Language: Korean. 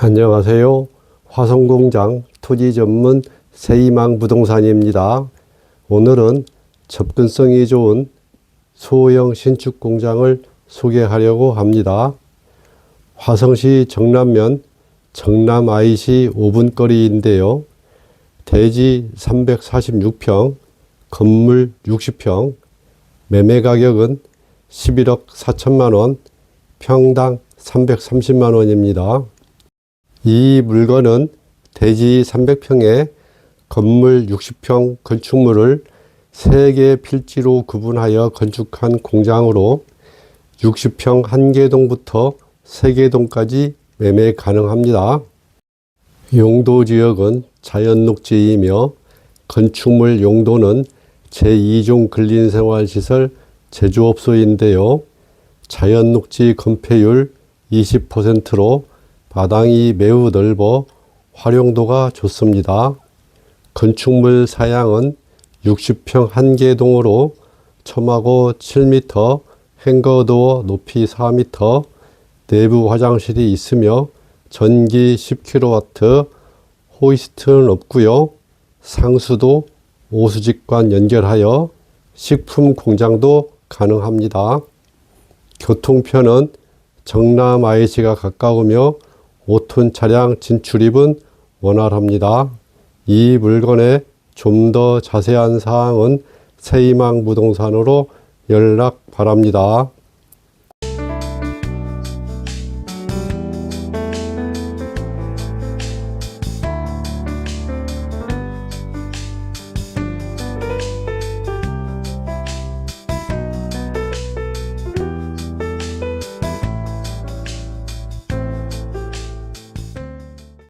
안녕하세요. 화성공장 토지 전문 세이망 부동산입니다. 오늘은 접근성이 좋은 소형 신축 공장을 소개하려고 합니다. 화성시 정남면 정남 IC 5분 거리인데요. 대지 346평, 건물 60평, 매매 가격은 11억 4천만 원, 평당 330만 원입니다. 이 물건은 대지 300평에 건물 60평 건축물을 3개 필지로 구분하여 건축한 공장으로 60평 1개동부터 3개동까지 매매 가능합니다. 용도 지역은 자연녹지이며 건축물 용도는 제2종 근린생활시설 제조업소인데요. 자연녹지 건폐율 20%로 마당이 매우 넓어 활용도가 좋습니다. 건축물 사양은 60평 한 개동으로 첨하고 7m, 행거도어 높이 4m, 내부 화장실이 있으며 전기 10kW, 호이스트는 없고요. 상수도 오수직관 연결하여 식품 공장도 가능합니다. 교통편은 정남 IC가 가까우며 5톤 차량 진출입은 원활합니다. 이 물건의 좀 더 자세한 사항은 세이망 부동산으로 연락 바랍니다.